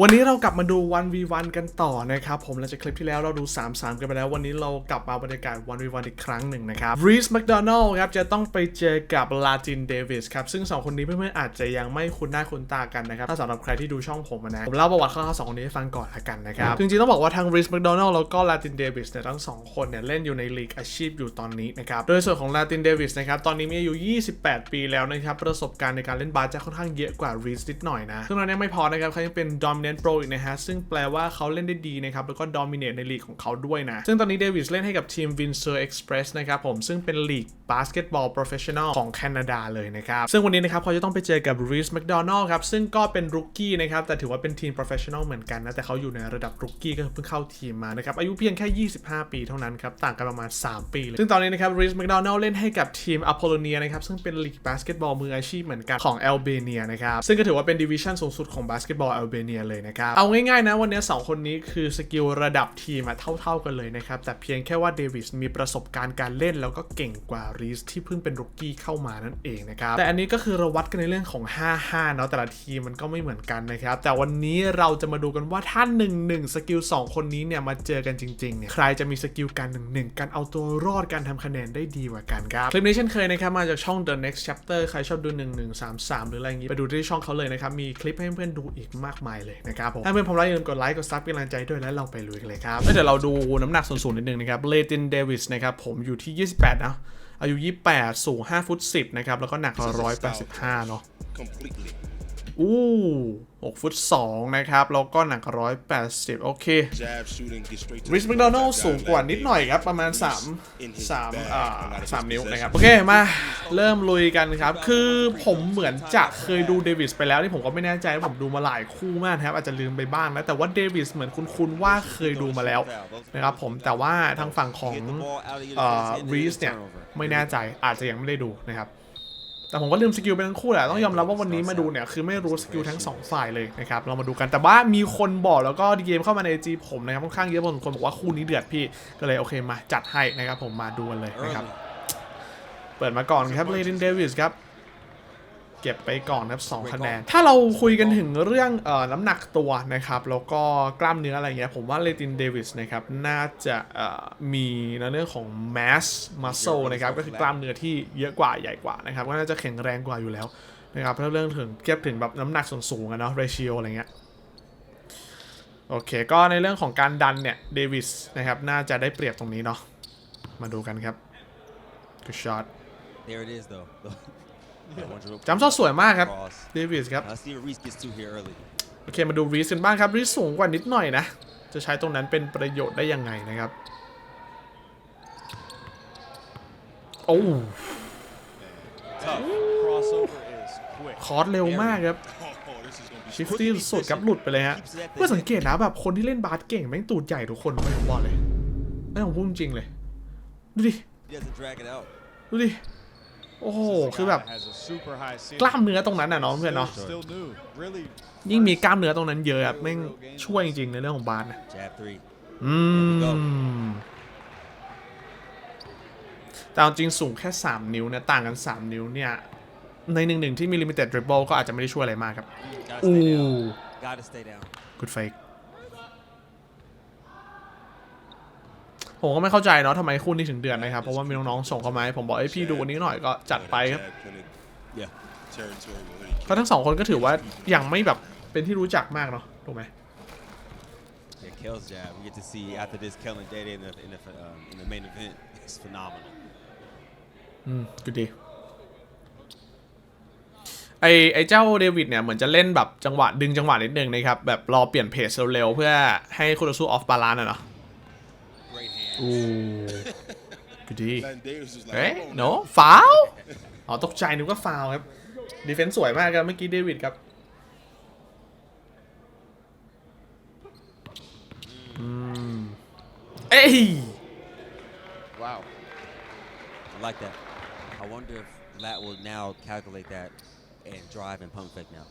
วันนี้เรากลับมาดู 1v1 กันต่อนะครับ ผมหลังจากคลิปที่แล้วเราดู 3-3 กันไปแล้ว วันนี้เรากลับมาบรรยากาศ 1v1 อีกครั้งหนึ่งนะครับ Reese McDonald ครับ จะต้องไปเจอกับ Latin Davis ครับ ซึ่ง 2 คนนี้เพื่อนๆอาจจะยังไม่คุ้นหน้าคุ้นตากันนะครับ ถ้าสำหรับใครที่ดูช่องผมอะนะ ผมเล่าประวัติคร่าวๆสองคนนี้ให้ฟังก่อนละกันนะครับ จริงๆต้องบอกว่าทั้ง Reese McDonald แล้วก็ Latin Davis เนี่ยทั้งสองคนเนี่ยเล่นอยู่ในลีกอาชีพอยู่ตอนนี้นะครับ โดยส่วนของ Latin Davis นะครับตอนนี้มีอายุ 28 ปีแล้วนะครับประสบการณ์ในการเล่นบาสจะค่อนข้างเยอะกว่า Reese นิดหน่อยนะซึ่งเราเนี่ยไม่พอนะครับเขายังเป็น dominant pro อีกนะฮะ ซึ่งแปลว่าเขาเล่นได้ดีนะครับ แล้วก็ dominate ในลีกของเขาด้วยนะ ซึ่งตอนนี้เดวิสเล่นให้กับทีม Windsor Express นะครับผม ซึ่งเป็นลีกบาสเกตบอล professional ของแคนาดาเลยนะครับ ซึ่งวันนี้นะครับเขาจะต้องไปเจอกับ Reese McDonald ครับ ซึ่งก็เป็นรุกกี้นะครับ แต่ถือว่าเป็นทีม professional เหมือนกันนะ แต่เขาอยู่ในระดับรุกกี้ก็เพิ่งเข้าทีมมานะครับ อายุเพียงแค่ 25 ปีเท่านั้นครับ ต่างกันประมาณ 3 ปีเลย ซึ่งตอนนี้นะครับ Reese McDonald เล่นให้กับทีม Apollonia นะครับ ซึ่งเป็นลีกบาสเกตบอลมืออาชีพเหมือนกันของแอลเบเนียนะครับ ซึ่งก็ถือว่าเป็นดิวิชั่นสูงสุดของบาสเกตบอลแอลเบเนียเลยนะครับ เอาง่ายๆนะวันนี้สองคนนี้คือสกิลระดับทีมอะเท่าๆกันเลยนะครับ แต่เพียงแค่ว่าเดวิสมีประสบการณ์การเล่น แล้วก็เก่งกว่ารีสที่เพิ่งเป็นรุกกี้เข้ามานั่นเองนะครับ แต่อันนี้ก็คือเราวัดกันในเรื่องของ 5-5 เนาะแต่ละทีมมันก็ไม่เหมือนกันนะครับ แต่วันนี้เราจะมาดูกันว่าถ้า1-1สกิล2 คนนี้เนี่ยมาเจอกันจริงๆเนี่ยใครจะมีสกิลการ1-1การเอาตัวรอดการทำคะแนนได้ดีกว่ากันครับคลิปนี้เช่นเคยนะครับมาจากช่อง The Next Chapter ใครชอบดู 1133 หรืออะไรอย่างงี้ไปดูที่ช่องเขาเลยนะครับมีคลิปให้เพื่อนๆดูอีกมากมายเลยนะครับผมถ้าเพื่อนผมรักอย่าลืมกดไลค์กดซับเป็นกำลังใจด้วยแล้วเราไปลุยกันเลยครับเดี๋ยวเราดูน้ำหนักส่วนสูงนิดนึงนะครับเลตินเดวิสนะครับผมอยู่ที่ 28 นะ อายุ 28 สูง 5 ฟุต 10 นะครับ แล้วก็หนัก 185 เนาะ completely. อู้ 6 ฟุต 2 นะครับ แล้วก็หนัก 180 โอเค Jab shooting, get straight to ริช the แม point. คโดนัล Jab สูงกว่า down นิด that หน่อย big. ครับ ประมาณ Reese 3 in his 3 bag, อ่า not his 3นิ้วนะครับ โอ possession. เค มาเริ่มลุยกันครับ คือผมเหมือนจะเคยดูเดวิสไปแล้วที่ผมก็ไม่แน่ใจว่าผมดูมาหลายคู่มากนะครับ อาจจะลืมไปบ้างนะ แต่ว่าเดวิสเหมือนคุ้นๆว่าเคยดูมาแล้วนะครับผมแต่ว่าทางฝั่งของเอ่อรีสเนี่ยไม่แน่ใจอาจจะยังไม่ได้ดูนะครับ แต่ผมก็ลืมสกิลไปทั้งคู่แหละต้องยอมรับว่าวันนี้มาดูเนี่ยคือไม่รู้สกิลทั้งสองฝ่ายเลยนะครับเรามาดูกันแต่ว่ามีคนบอกแล้วก็ดีเกมเข้ามาในจีผมนะครับค่อนข้างเยอะพอสมควรบอกว่าคู่นี้เดือดพี่ก็เลยโอเคมาจัดให้นะครับผมมาดูกันเลยนะครับเปิดมาก่อนครับเลดินเดวิสครับ เก็บไปก่อนครับ2คะแนน ถ้าเราคุยกันถึงเรื่องเอ่อน้ำหนักตัวนะครับ แล้วก็กล้ามเนื้ออะไรเงี้ย ผมว่าเลตินเดวิสนะครับ น่าจะเอ่อมีในเรื่องของ mass muscle นะครับ ก็คือกล้ามเนื้อที่เยอะกว่าใหญ่กว่านะครับ ก็น่าจะแข็งแรงกว่าอยู่แล้วนะครับถ้าเรื่องถึงเทียบถึงแบบน้ำหนักส่วนสูงอะเนาะ ratio อะไรเงี้ยโอเค ก็ในเรื่องของการดันเนี่ยเดวิสนะครับ น่าจะได้เปรียบตรงนี้เนาะ มาดูกันครับ good shot There it is, though. That one dribble จำซอสวยมากครับ cross. เดวิสครับ Let's see if Reese gets to here early. โอเคมาดูรีสกันบ้างครับรีสสูงกว่านิดหน่อยนะ จะใช้ตรงนั้นเป็นประโยชน์ได้ยังไงนะครับโอ้ Tough. Crossover is quick. คอร์สเร็วมากครับ Oh, this is gonna be ชิฟตี้สุดครับหลุดไปเลยฮะเพื่อสังเกตนะแบบคนที่เล่นบาสเก่งแม่งตูดใหญ่ทุกคนไม่ผมบอกเลยไม่ผมพูดจริงเลย ดูดิ He doesn't drag it out. ดูดิ โอ้โห This is a คือแบบ guy that has a super high ceiling. กล้ามเนื้อตรงนั้นน่ะเน้องเพื่อน Still, เนาะ still new. Really. ยิ่งมีกล้ามเนื้อตรงนั้นเยอะครับแม่งช่วยจริงๆในเรื่องของบาสนะ Jab three. อืมแต่เอาจริงสูงแค่ 3 นิ้วเนี่ยต่างกัน 3 นิ้วเนี่ย ในหนึ่งหนึ่งที่มี limited dribble ก็อาจจะไม่ได้ช่วยอะไรมากครับ Gotta อู้ stay down. Gotta stay down. good fake ผมก็ไม่เข้าใจเนาะทำไมคู่นี้ถึงเดือนนะครับ เพราะว่ามีน้องๆส่งเข้ามาให้ผมบอกไอ้ยพี่ดูอันนี้หน่อยก็จัดไปครับ jab clinic Yeah. territory where he เพราะทั้งสองคนก็ถือว่ายังไม่แบบเป็นที่รู้จักมากเนาะถูกไหม Yeah, Kel's jab. We get to see after this Kel and Dede in the in the, um, in the main event. It's phenomenal. อืมก็ดีไอไอเจ้าเดวิดเนี่ยเหมือนจะเล่นแบบจังหวะดึงจังหวะนิดนึงนะครับ แบบรอเปลี่ยนเพจเร็วๆ เพื่อให้คู่ต่อสู้ออฟบาลานซ์อะเนาะ Great hand. อู้ก็ดี Latin Davis was like, เอ๊ะ "Hold on โน now." ฟาวอ๋อตกใจนึกว่าฟาวครับดีเฟนซ์สวยมากครับเมื่อกี้เดวิดครับอืมเอ้ย Wow. I like that. I wonder if Lat will now calculate that and drive and pump fake now.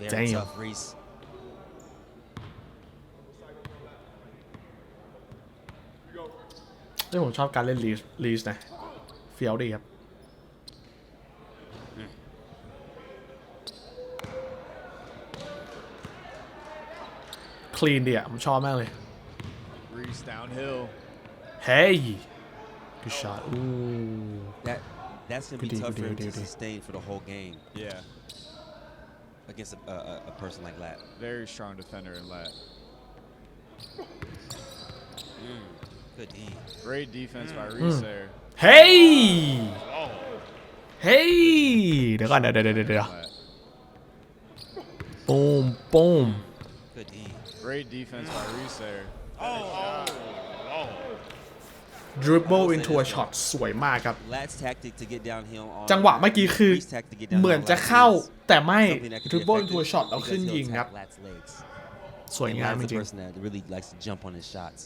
Very Damn. tough, Reese. นี่ผมชอบการเล่นลีสลีสนะ เฟียวดีครับคลีนดีอะผมชอบมากเลย Hey good shot ooh that that's gonna be tough for him to sustain for the whole game yeah against a, a, a person like that very strong defender in that mm. Great defense by Reese there. เฮ้ย เฮ้ย เดี๋ยวก่อนเดี๋ยวเดี๋ยวเดี๋ยวเดี๋ยว Lat. ปูมปูม Good D. Great defense by Reese there. dribble into a shot สวยมากครับ Lat's tactic to get downhill on จังหวะเมื่อกี้คือ Reese's tactic to get downhill เหมือน on จะ Lat เข้า is แต่ไม่ something that could be dribble into a effective shot แล้วขึ้น because ยิง he'll ครับ attack Lat's legs. สวย And งาม Lat's จ a ริง person that really likes to jump on his shots.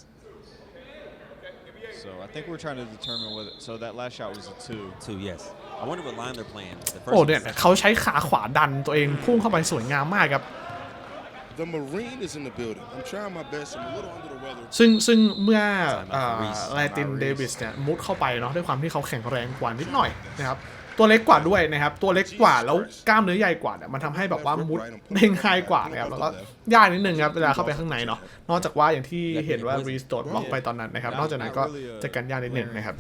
So I think we're trying to determine whether. So that last shot was a two. Too, yes. I wonder what line they're playing. The ๆโอ้ first เนี่ย and the เขาใช้ขาขวาดันตัวเองพุ่งเข้าไปสวยงามมากครับ The Marine is in the building. I'm trying my best. I'm a little under the weather. ซึ่งซึ่งเมื่อ Time out for Reese. ลาตินเดวิสเนี่ยมุดเข้าไปเนาะด้วยความที่เขาแข็งแรงกว่านิดหน่อยนะครับ ตัวเล็กกว่าด้วยนะครับ ตัวเล็กกว่าแล้วกล้ามเนื้อใหญ่กว่าเนี่ยมันทำให้แบบว่ามุดเด้งง่ายกว่านะครับแล้วก็ยากนิดนึงครับเวลาเข้าไปข้างในเนาะนอกจากว่าอย่างที่เห็นว่ารีสโตดบล็อกไปตอนนั้นนะครับ นอกจากนั้นก็จะกันยากนิดนึงนะครับ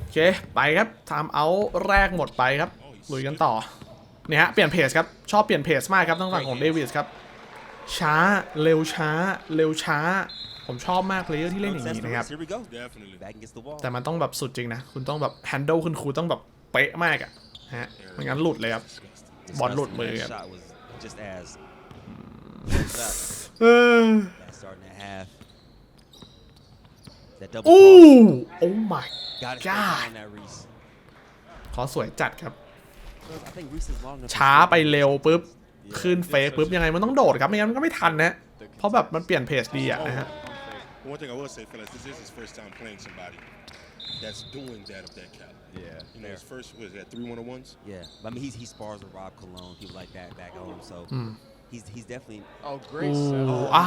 โอเคไปครับไทม์เอาแรกหมดไปครับลุยกันต่อเนี่ยฮะเปลี่ยนเพจครับชอบเปลี่ยนเพจมากครับตั้งแต่ของเดวิสครับช้าเร็วช้า เร็วช้า ผมชอบมากเพลเยอร์ที่เล่นอย่าง That's นี้ the นะครับ Reese. Here we go. Definitely. Back against the wall. แต่มันต้องแบบสุดจริงนะ คุณต้องแบบ handle คุณครูต้องแบบเป๊ะมากอะฮะไม่งั้นหลุดเลยครับ บอลหลุดมือ That ครับ shot was just as. Shot. เออ That's starting at half. That double อู้ cross. โอ้ my Got to stay God. on that Reese. ขอสวยจัดครับ I think Reese is long enough. to ช้า stay ไป on the เร็ว field. ปุ๊บขึ้นเฟกปุ๊บยังไงมันต้องโดดครับไม่งั้นมันก็ไม่ทันนะ เพราะแบบมันเปลี่ยนเพจดีอะนะฮะ One thing I will say, fellas, this is his first time playing somebody that's doing that of that caliber. Yeah. You know, his first was that three one on ones. Yeah, but I mean, he's, he spars with Rob Cologne, people like that back home. So he's he's definitely Oh, great อู้ set. อ่า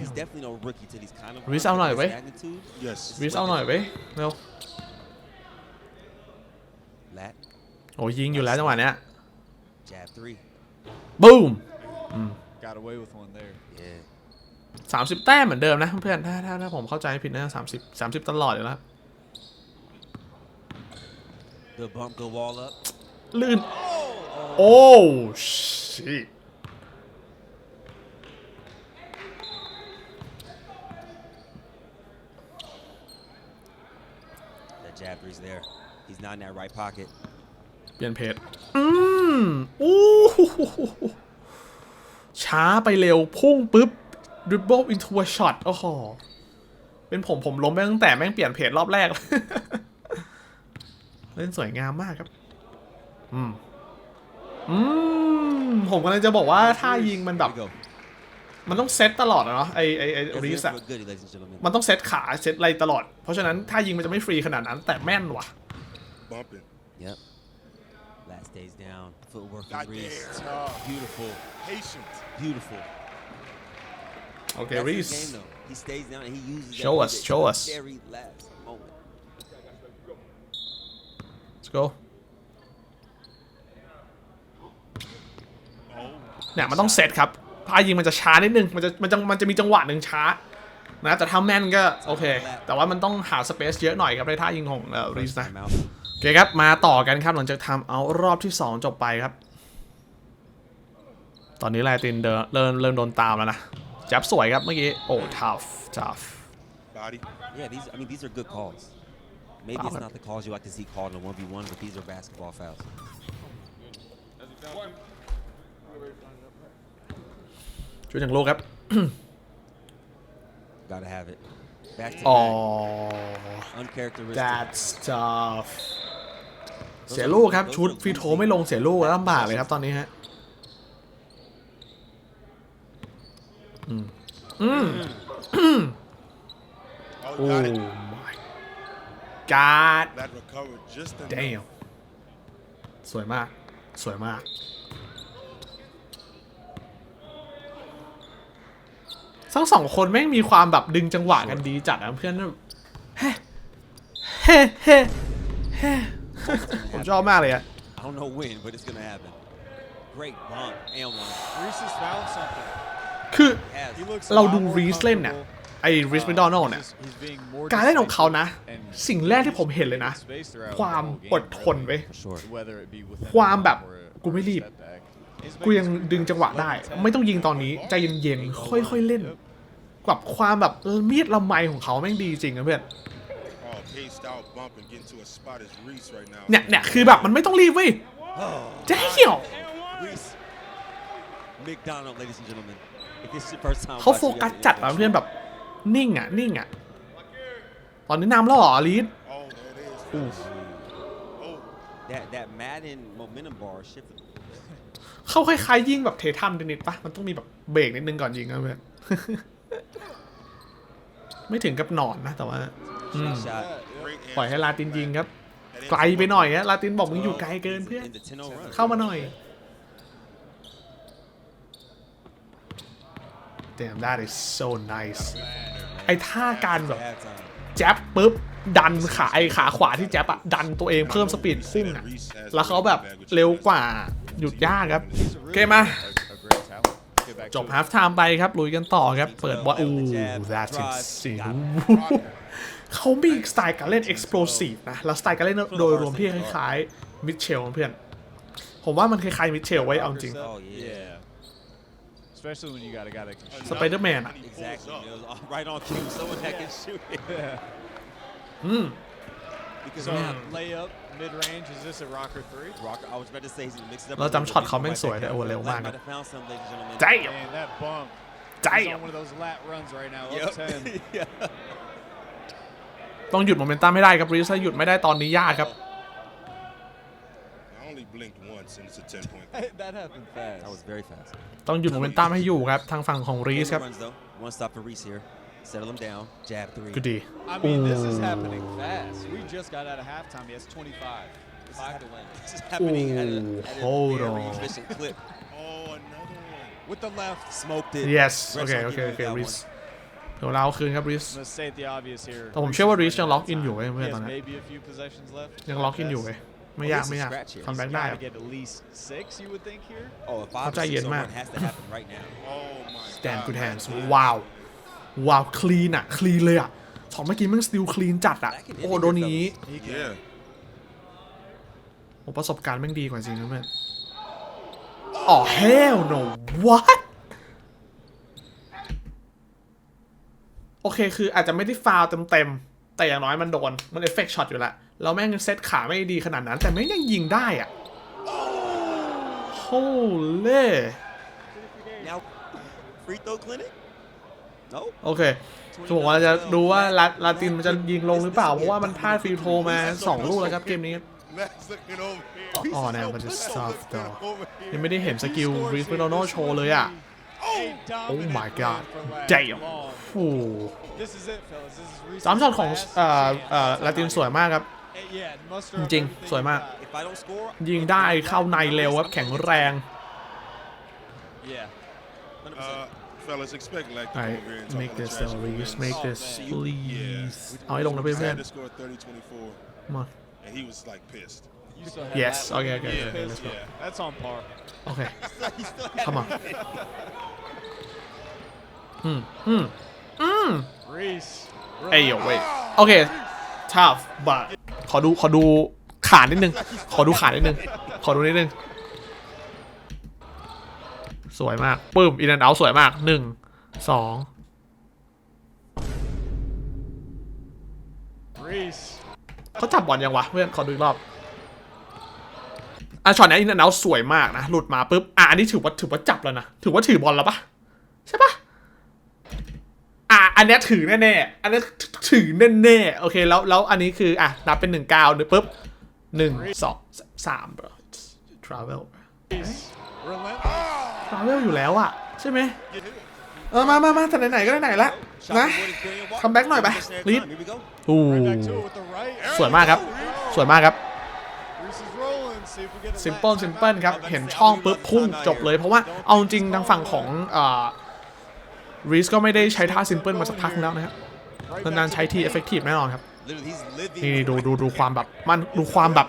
he's definitely no rookie to these kind of Reese runs out of now, this wait. magnitude. Yes. วิสเอาหน่อยเว้ยเร็ว Lat โอ้ยิงอยู่แล้วจังหวะเนี้ย jab three. บูม Got away with one there. Yeah, สามสิบแต้มเหมือนเดิมนะเพื่อนๆถ้าถ้าถ้าผมเข้าใจไม่ผิดนะสามสิบสามสิบตลอดอยู่แล้ว good bump, good wall up. ลื่น โอ้ชิต That jab three's there. He's not in that right pocket. เปลี่ยนเพจอืมอู้หูหูหูหูช้าไปเร็ว พุ่งปุ๊บ dribble into a shot โอ้โหเป็นผมผมล้มไปตั้งแต่แม่งเปลี่ยนเพจรอบแรก เล่นสวยงามมากครับ อืม อืม ผมกำลังจะบอกว่าถ้ายิงมันแบบ Here we go. มันต้องเซตตลอดอะเนาะไอไอไอ That's รี in สอะ for a goodie, ladies and gentlemen. มันต้องเซตขาเซตอะไรตลอด เพราะฉะนั้นถ้ายิงมันจะไม่ฟรีขนาดนั้น แต่แม่นว่ะ Bumping. Yep. Lat stays down. Footwork Got from Reese. there. Beautiful, Patient. beautiful. โอเค That's รี his ส game though. He stays down and he uses that Show us, pivot show to the us. Very last moment. let's go เนี่ยมันต้องเซตครับถ้ายิงมันจะช้านิดนึง มันจะมันจะมันจะมีจังหวะหนึ่งช้านะแต่ถ้าแม่นก็โอเค แต่ว่ามันต้องหาสเปซเยอะหน่อยครับในท่ายิงของรีสนะโอเคครับ มาต่อกันครับหลังจากทำเอารอบที่ 2 จบไปครับ ตอนนี้แลตินเดินเริ่มเริ่มโดนตามแล้วนะจับสวยครับเมื่อกี้ โอ้ tough tough Body. Yeah, these. I mean, these are good calls. Maybe it's Wow. not the calls you like to see called in a one v one, but these are basketball fouls. ช่วยหนึ่งลูกครับ Gotta have it. Back to อ๋อ back. Uncharacteristic. that's tough เสียลูกครับ ชุดฟรีโทไม่ลงเสียลูกแล้วลำบากเลยครับตอนนี้ฮะ อืม อืม Oh, โอ้ got it. my god That recovered just enough. damn สวยมาก สวยมาก ทั้งสองคนแม่งมีความแบบดึงจังหวะกันดีจัดนะเพื่อนแบบเฮ้เฮ้เฮ้เฮ้ผมชอบมากเลยอะ I don't know when, but it's gonna happen. Great bump and one. Reese has found something. คือ Has. He looks เรา a lot ดู more รีสเล่นเนี่ย comfortable. ไอ้รีส Uh, แมคโดนัล he's เนี่ย just- he's being more การเล่นของเขานะ decisive and สิ่งแรกที่ผมเห็นเลยนะ space throughout ความ the whole game, อดทน really. เว้ย For sure. Whether it be within ความแบบ or a- กูไม่รีบ or a step back. He's กูยัง making ดึงจังหวะได้ ไม่ต้องยิงตอนนี้ ใจเย็นๆ ค่อยๆเล่นกับความแบบมีดละไมของเขาแม่งดีจริงนะเพื่อน Oh, paced out bump and getting to a spot as Reese right now. เนี่ยเนี่ยคือแบบมันไม่ต้องรีบเว้ยจะให้เหี่ยว Reese McDonald, ladies and gentlemen. If this is your first time เขา watching, โฟ you กัส have to จัด get อะ that เพื่อน shoe. แบบ นิ่งอะนิ่งอะตอนนี้นำแล้วเหรอลีด Oh, there it is. Oh, That that Madden momentum bar shifted. เขาคล้ายๆยิงแบบเททัมนิดๆปะมันต้องมีแบบเบรกนิดนึงก่อนยิงนะเพื่อนไม่ถึงกับหนอนนะ แต่ว่า Shot shot. great ปล่อยให้ hands. ลาตินยิงครับ And ไกลไปหน่อยฮะลาตินบอกมึงอยู่ไกลเกินเพื่อน In the 10-0 run. เข้ามาหน่อย Damn that is so nice ไอ้ท่าการแบบ Halftime. แจ๊บปุ๊บดันขาไอ้ขาขวาที่แจ๊บอะดันตัวเองเพิ่มสปีดพุ่งอะแล้วเขาแบบเร็วกว่าหยุดยากครับ He's a โอ really เคมา a- a great talent. Get back จบ to it. ฮาฟไทม์ไปครับ ลุยกันต่อครับ เปิดบอลอู้ that's insane เขามีสไตล์การเล่น explosive นะ แล้วสไตล์การเล่นโดยรวมที่คล้ายๆมิเชลเพื่อน ผมว่ามันคล้ายๆมิเชลไว้เอาจริง Oh yeah. Yeah. Especially when you got a guy that can shoot. สไปเดอร์แมนอะ And he pulls Exactly. up. It was all right on cue. Someone that can shoot it. อืม Because So man, layup, mid range, is this a rocker three? Rocker, I was about to say he's mixed it up. เรา a จำ little ช็อต bit. เขาแม่ง Right สวย back แต่ up. โอ้เร็วมาก Might ครับ have found some, ladies and gentlemen. ใจ Man, that bump. He's Damn. on one of those lat runs right now. Yep. Up 10. yeah. ต้องหยุดโมเมนตัมไม่ได้ครับรีสถ้าหยุดไม่ได้ตอนนี้ยากครับ I only blinked once, and it's a 10 point. that happened fast. That was very fast. ต้องหยุดโมเมนตัมให้อยู่ครับ ทางฝั่งของรีส Closer ครับ runs though. One stop for Reese here. Settle him down. Jab three. ก็ดี I mean, this is Ooh. happening fast. We just got out of halftime. He has 25. Five to win. This is happening at a, Ooh, at a hold very on. efficient clip. Oh, another one. With the left. Smoked it. yes Rest โอเค on โอเค getting โอเค that รี one. สเดี๋ยวเราเอาคืนครับรีส I'm gonna state the obvious here. แต่ผมเชื่อว่า Reese Reese is ยัง running ล็อก out อิน of อยู่เว้ย time. เพื่อน He ต has อนนี้ maybe a few possessions left. ยังล็อกอินอยู่เว้ย ไม่ยากไม่ยาก Scratch here. คัมแบ็กได้ครับ Gotta get at least six, you would think here. Oh, a five เขาใจ or เย็ six น home มาก run has to happen right now. Oh, my stand God. good hands ว้าวว้าวคลีนอะคลีนเลยอะสองเมื่อกี้มันสติลคลีนจัดอะโอ้โดนอย่างนี้ He can. Yeah. โอ้ประสบการณ์แม่งดีกว่าจริงนะเพื่อนอ๋อ hell no what โอเคคืออาจจะไม่ได้ฟาวเต็มๆแต่อย่างน้อยมันโดน มันเอฟเฟกช็อตอยู่แล้ว แล้วแม่งเซตขาไม่ดีขนาดนั้น แต่แม่งยังยิงได้อะ holy Now, free throw clinic? No. โอเคคือผมว่าจะดูว่าลาลาตินมันจะยิงลงหรือเปล่า เพราะว่ามันพลาดฟรีโทรมา 2 ลูกแล้วครับเกมนี้ Matt's looking over here. Oh, now but it's tough, Looking though. over here. ยังไม่ได้เห็นสกิลรีฟโดโนโชว์เลยอะ A Oh dominant my run god for Lat damn Long. โอ้โห This is it, fellas. This is Reese's สามช็อตของ last เอ่อ chance เอ่อ to ลาติน knock สวยมากครับ it. Yeah, muster จ up ริง everything ๆสวยมาก you got. If I don't score, ยิงได้เข้าในเร็วครับแข็งแรง Yeah. 100%. Uh, fellas, expect like to All come right over here and talk make all the this trash though on the Reese wins. make Oh, this man. please Yeah. เอาให้ลงนะเพื่อน Had to score 30-24, ๆมา and he was like pissed. You still have Yes, that one. okay, okay, Yeah. okay, let's go. Yeah. That's on par. โอเค He still had come it. on อืมอืมอืม Reese. เอ้ยเว้ยโอเค tough but ขอดูขอดูขานิดนึง ขอดูขานิดนึง ขอดูนิดนึง สวยมากปึ้มอินแอนเอาสวยมากหนึ่งสองเขาจับบอลยังวะเพื่อนขอดูอีกรอบอะช็อตนี้อินแอนเอาสวยมากนะ หลุดมาปุ๊บ อะอันนี้ถือว่าถือว่าจับแล้วนะ ถือว่าถือบอลแล้วปะใช่ปะ อันนี้ถือแน่ๆ อันนี้ถือแน่ๆ โอเค แล้ว แล้ว อันนี้คือ อะ นับเป็นหนึ่งเก้าปุ๊บหนึ่งสองสาม bro travel Travel อยู่แล้วอะ ใช่ไหมเออ มามามาแต่ไหนๆก็ไหนๆละ นะคัมแบ็กหน่อยไป Missing every รีด time. Here we go. อู้ Right back to it with the right. สวยมากครับ สวยมากครับ Reese is rolling. See if we get a ซิมเปิล last ซิม time เปิลครับ เห็นช่องปุ๊บพุ่งจบเลย เพราะว่า เอาจริงทางฝั่งของอ่า รีสก็ไม่ได้ใช้ท่าซิมเปิลมาสักพักแล้วนะครับนานๆใช้ที paint. เอฟเฟกตีฟแน่นอนครับ นี่ดูดูดูความแบบมันดูความแบบ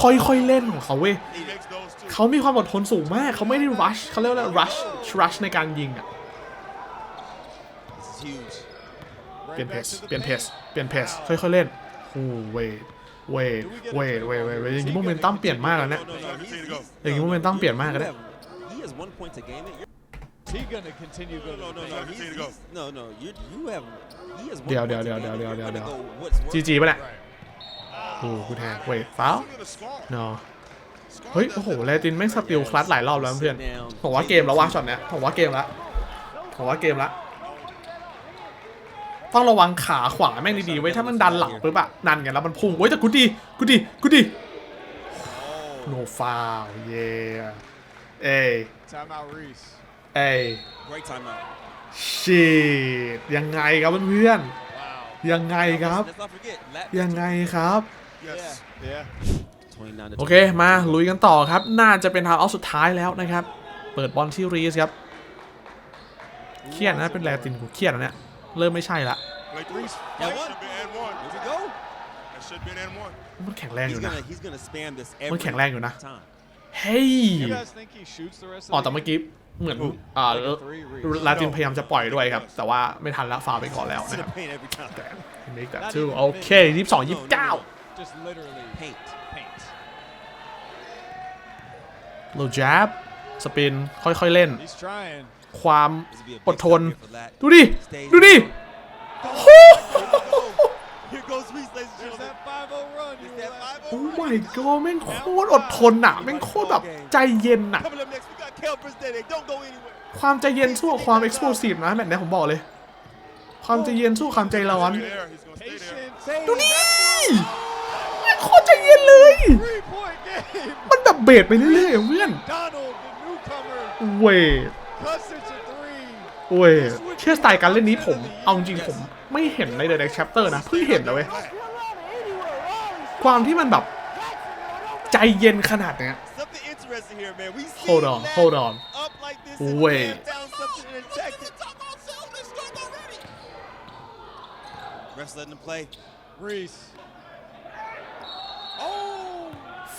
ค่อยๆเล่นของเขาเว้ยเขามีความอดทนสูงมาก เขาไม่ได้ rush เขาเรียกว่า rush rush ในการยิงอะเปลี่ยนเพสเปลี่ยนเพสเปลี่ยนเพสค่อยๆเล่นโอ้เวทเวทเวทเวทเวทอย่างนี้โมเมนตัมเปลี่ยนมากแล้วเนี่ยอย่างนี้โมเมนตัมเปลี่ยนมากแล้วเนี่ย He has one point to game it. You're- Is he going to continue going No, to no, the no. paint? he's- Continue to go. he's- No, no. You you have. He has one เดี๋ยว point เดี๋ยว to เดี๋ยว game เดี๋ยว it. เดี๋ยว You're เดี๋ยว gonna เดี๋ยว go what's จี working. จีปะเนี่ย Right. โอ้กูแทงเวทเปล่า Look at the scar. เนาะ Scar เฮ้ย does โอ้โห that. แลตินแม่งสติลคลัตหลายรอบแล้วเพื่อนผมว่าเกมแล้ววะช็อตเนี้ยผมว่าเกมละผมว่าเกมละ ต้องระวังขาขวาแม่งดีๆไว้ยถ้ามันดันหลังปุ๊บอะนั่นไงแล้วมันพุ่งเว้ยแต่กูดีกูดีกูดี Oh, no foul yeah เอ้ย Timeout Reese. เอ้ย great timeout. ชีดยังไงครับเพื่อน Wow. ๆยังไงครับ Let's not forget. Lat ยังไงครับ Yes. Yeah. Yeah. 29 to โอเค มาลุยกันต่อครับ น่าจะเป็นทางเอาสุดท้ายแล้วนะครับ เปิดบอลที่รีสครับ เครียดนะเป็นแลตินกูเครียดแล้วเนี่ย เริ่มไม่ใช่ละ Play three. Yeah, That one. should be and one. Here we go. That should be an and one. มันแข็งแรงอ He's ยู่นะ gonna he's gonna spam this มัน every แข็งแรงอยู่นะ time. เฮ้ย You guys think he shoots the rest อ๋อ of แต่ the เมื่อ game? กี้ เหมือนอ่าลาตินพยายามจะปล่อยด้วยครับ แต่ว่าไม่ทันละฟาวไปก่อนแล้ว To นะค the รับ paint every time. make that Not two even โอเคยี่สิบสองยี่สิบเก้า Just literally Paint. paint. โลจับสปิน ค่อยๆเล่น He's trying. ความ This would be a big อดทน stop here for Lat. ดูดิ Stays ดูดิ down. โอ้โห Here goes Reese, ladies and There's gentlemen. that 5-0 run. you It's that left. 5-0โอ้ run. my god แม่งโคตรอดทนอะแม่งโคตรแบบใจเย็นอะ Coming up next, we got Kel Brisdene. Don't go anywhere. ความใจเย็นสู้กับความ explosive นะแบบนี้ผมบอกเลย ความใจเย็นสู้ความใจร้อน Stay there. He's gonna stay there. Patient. ดูนี่แม่งโคตรใจเย็นเลย Three-point game. มันแบบเบรดไปเรื่อยๆอะเพื่อน Donald, the newcomer, เวท cuts it to three. เว้ยเชื่อสไตล์การเล่นนี้ผม เอาจริงๆผมไม่เห็นใน The Next Chapter นะ เพิ่งเห็นนะเว้ย ความที่มันแบบ ใจเย็นขนาดเนี้ย Something interesting here, man. We see Hold on, Lat hold on. up like this and Wait. jam down something and attack it. Refs letting him play. Reese.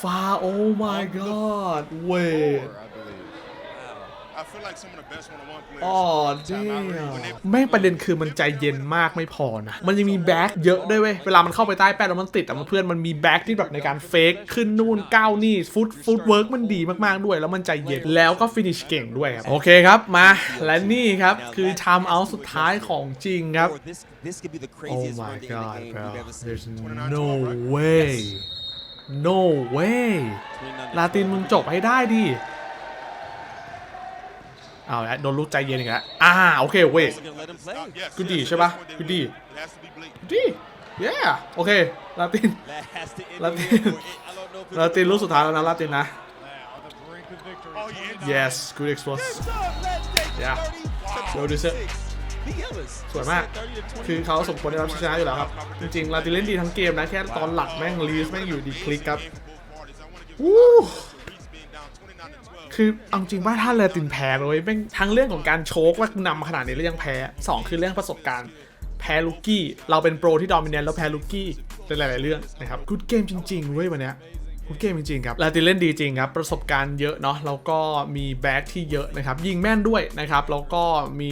ฟาโอ้ my god เว้ย Four, I believe. I feel like some of the best one-on-one players. อ๋อเดีแม่งประเด็นคือมันใจเย็นมากไม่พอนะ มันยังมีแบ็กเยอะด้วยเว้ย เวลามันเข้าไปใต้แป้นแล้วมันติดแต่มันเพื่อนมันมีแบ็กที่แบบในการเฟกขึ้นนู่นก้าวนี่ฟุตฟุตเวิร์กมันดีมากๆด้วย แล้วมันใจเย็นแล้วก็ฟินิชเก่งด้วยครับ โอเคครับมา และนี่ครับคือไทม์เอาสุดท้ายของจริงครับ Or this this could be the Oh craziest my run to end the god, game bro. we've ever seen. There's 29 no 12, right? way. No way. 29 to ลาติน 12. มึงจบให้ได้ดิ เอาละโดนลูกใจเย็นอีกแล้วอ่าโอเคเว้ย We're gonna let him play. Stop. Yes, Good yes, D, yes, Sheba. that's what they Good will. D. It has to be blatant. ดิ yeah โอเคลาติน That has to end ลา the ติน game, or it- I don't know if it's ลาติน gonna ลูกสุดท้ายแล้วนะลาตินนะ Yeah, on the brink of victory. Oh, yeah. 29. yes good explosive Good job, Lat James. Yeah. 30 to Notice it. 26. Big Ellis. สวยมาก30 to คือเขาสมควรได้รับชัยชนะอยู่แล้วครับ จริงๆลาตินเล่นดีทั้งเกมนะ แค่ตอนหลักแม่งลีสแม่งอยู่ดีคลิกครับ Game for both parties. I wanna give วู้ คือเอาจริงว่าถ้าเลตินแพ้เลยแม่งทั้งเรื่องของการโชกว่านำขนาดนี้แล้วยังแพ้สองคือเรื่องประสบการณ์ แพ้ลูกกี้ เราเป็นโปรที่ดอมิเนนแล้วแพ้ลูกกี้เป็นหลายๆเรื่องนะครับกูดเกมจริงๆเว้ยวันเนี้ยกูดเกมจริงๆครับลาตินเล่นดีจริงครับ ประสบการณ์เยอะเนาะแล้วก็มีแบ็กที่เยอะนะครับ ยิงแม่นด้วยนะครับ แล้วก็มี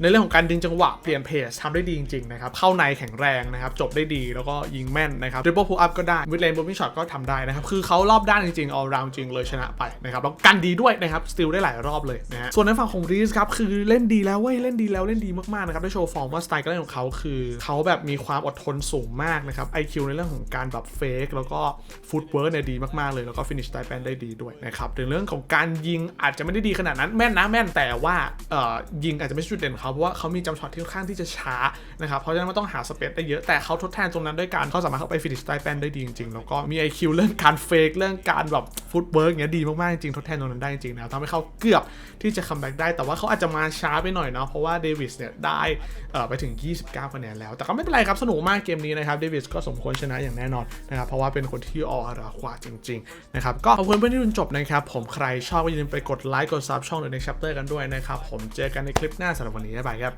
ในเรื่องของการดึงจังหวะเปลี่ยนเพจทำได้ดีจริงๆนะครับเข้าในแข็งแรงนะครับจบได้ดีแล้วก็ยิงแม่นนะครับดริบเบิลพูอัพก็ได้วิดเลนบอมบิ้งช็อตก็ทำได้นะครับคือเขารอบด้านจริงๆ all round จริงเลยชนะไปนะครับแล้วกันดีด้วยนะครับสติลได้หลายรอบเลยนะฮะส่วนในฝั่งของรีสครับคือเล่นดีแล้วเว้ยเล่นดีแล้วเล่นดีมากๆนะครับได้โชว์ฟอร์มว่าสไตล์การเล่นของเขาคือเขาแบบมีความอดทนสูงมากนะครับ IQ ในเรื่องของการแบบเฟกแล้วก็ฟุตเวิร์กเนี่ยดีมากๆเลยแล้วก็ฟินิชไตแปนได้ดีด้วยนะครับถึงเรื่องของการยิงอาจจะไม่ได้ดีขนาดนั้นแม่นนะแม่นแต่ว่าเอ่อยิงอาจจะไม่ใช่จุดเด่นเขาเพราะว่าเขามีจำช็อตที่ค่อนข้างที่จะช้านะครับเพราะฉะนั้นมันต้องหาสเปซได้เยอะแต่เขาทดแทนตรงนั้นด้วยการเขาสามารถเข้าไปฟินิชไตแปนได้ดีจริงๆแล้วก็มี IQ เรื่องการเฟกเรื่องการแบบฟุตเวิร์กเงี้ยดีมากๆจริงๆทดแทนตรงนั้นได้จริงๆนะทำให้เขาเกือบที่จะคัมแบ็กได้ แต่ว่าเขาอาจจะมาช้าไปหน่อยเนาะเพราะว่าเดวิสเนี่ยได้ไปถึง 29คะแนนแล้ว แต่ก็ไม่เป็นไรครับสนุกมากเกมนี้นะครับเดวิสก็สมควรชนะอย่างแน่นอนนะครับเพราะว่าเป็นคนที่ออรากว่าจริงๆนะครับก็ขอบคุณเพื่อนที่ดูจบนะครับผมใครชอบก็อย่าลืมไปกดไลค์กดซับช่องหรือในชัปเตอร์กันด้วยนะครับผมเจอกันในคลิปหน้าสำหรับวันนี้บ๊ายบายครับ